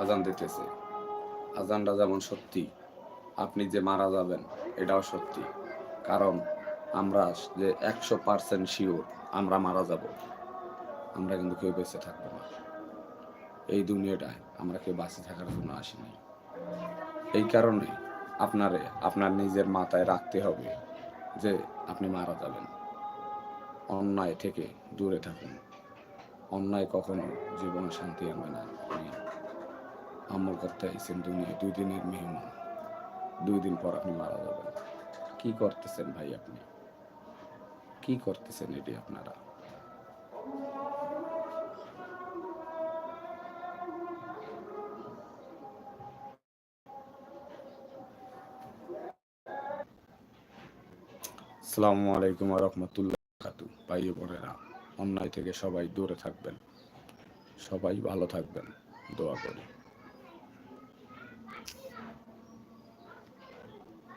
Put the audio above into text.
আজান দিতেছে। আজানটা যেমন সত্যি, আপনি যে মারা যাবেন, এটাও সত্যি। কারণ আমরা যে একশো পার্সেন্ট শিওর আমরা মারা যাব, আমরা কিন্তু কেউ বেঁচে থাকব না। এই দুনিয়াটায় আমরা কেউ বাঁচে থাকার জন্য আসিনি এই কারণে আপনারে, আপনার নিজের মাথায় রাখতে হবে যে আপনি মারা যাবেন। অন্যায় থেকে দূরে থাকুন। অন্যায় কখনো জীবনে শান্তি আনবে না। আমল করতে আইসেন দুনিয়ায় দুই দিনের মেহমান। দুই দিন পর আপনি মারা যাবেন। কি করতেছেন ভাই আপনি? কি করতেছেন এটি আপনারা? আসসালামু আলাইকুম রহমতুল্লাহ খাতু ভাই বোনেরা, অন্যায় থেকে সবাই দূরে থাকবেন। সবাই ভালো থাকবেন। দোয়া করি।